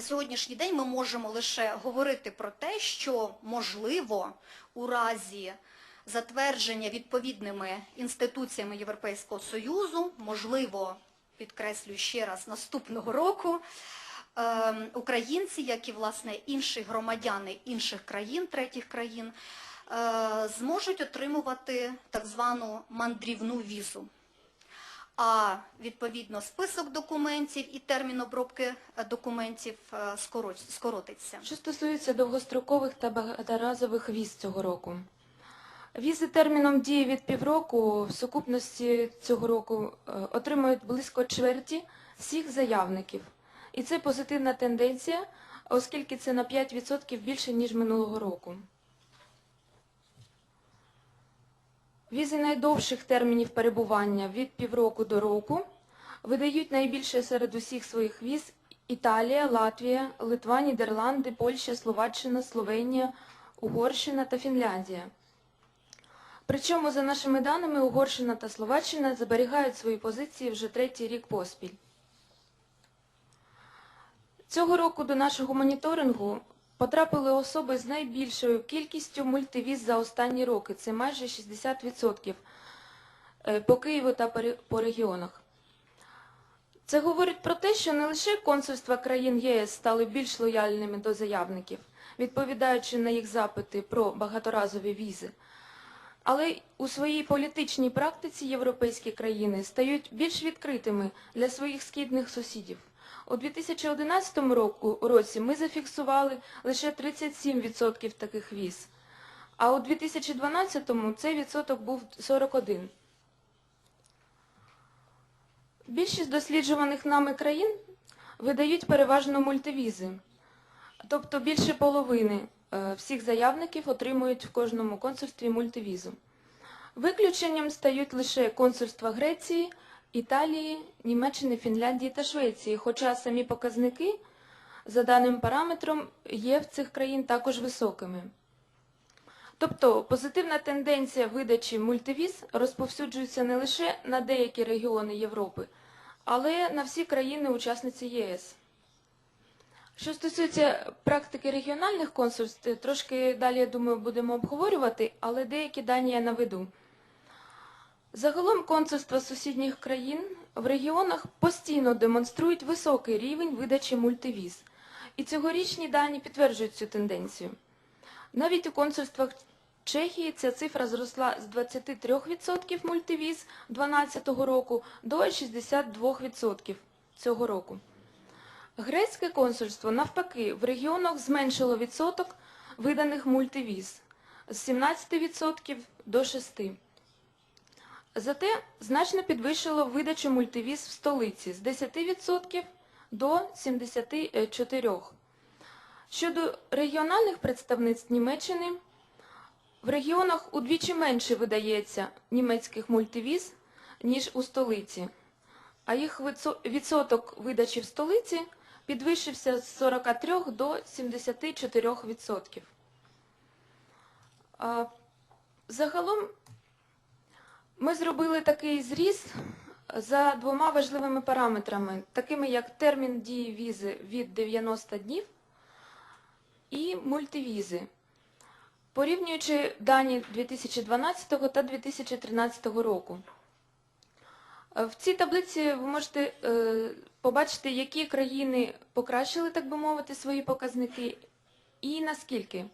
на сьогоднішній день ми можемо лише говорити про те, що можливо у разі затвердження відповідними інституціями Європейського Союзу, можливо, підкреслюю ще раз, наступного року, е, українці, як і власне інші громадяни інших країн, третіх країн, е, зможуть отримувати так звану мандрівну візу. А відповідно список документів і термін обробки е, документів е, скоротиться. Що стосується довгострокових та багаторазових віз цього року. Візи терміном дії від півроку в сукупності цього року е, отримують близько чверті всіх заявників. І це позитивна тенденція, оскільки це на 5% більше, ніж минулого року. Візи найдовших термінів перебування від півроку до року видають найбільше серед усіх своїх віз Італія, Латвія, Литва, Нідерланди, Польща, Словаччина, Словенія, Угорщина та Фінляндія. Причому, за нашими даними, Угорщина та Словаччина зберігають свої позиції вже третій рік поспіль. Цього року до нашого моніторингу потрапили особи з найбільшою кількістю мультивіз за останні роки. Це майже 60% е, по Києву та по регіонах. Це говорить про те, що не лише консульства країн ЄС стали більш лояльними до заявників, відповідаючи на їх запити про багаторазові візи, але у своїй політичній практиці європейські країни стають більш відкритими для своїх східних сусідів. У 2011 року, році ми зафіксували лише 37% таких віз, а у 2012 цей відсоток був 41%. Більшість досліджуваних нами країн видають переважно мультивізи, тобто більше половини е, всіх заявників отримують в кожному консульстві мультивізу. Виключенням стають лише консульства Греції, Італії, Німеччини, Фінляндії та Швеції, хоча самі показники за даним параметром є в цих країн також високими. Тобто позитивна тенденція видачі мультивіз розповсюджується не лише на деякі регіони Європи, але на всі країни-учасниці ЄС. Що стосується практики регіональних консульств, трошки далі, я думаю, будемо обговорювати, але деякі дані я наведу. Загалом консульства сусідніх країн в регіонах постійно демонструють високий рівень видачі мультивіз. І цьогорічні дані підтверджують цю тенденцію. Навіть у консульствах Чехії ця цифра зросла з 23% мультивіз 2012 року до 62% цього року. Грецьке консульство, навпаки, в регіонах зменшило відсоток виданих мультивіз з 17% до 6%. Зате значно підвищило видачу мультивіз в столиці з 10% до 74%. Щодо регіональних представництв Німеччини, в регіонах удвічі менше видається німецьких мультивіз, ніж у столиці, а їх відсоток видачі в столиці підвищився з 43 до 74%. Загалом ми зробили такий зріз за двома важливими параметрами, такими як термін дії візи від 90 днів і мультивізи, порівнюючи дані 2012 та 2013 року. В цій таблиці ви можете е, побачити, які країни покращили, так би мовити, свої показники і наскільки.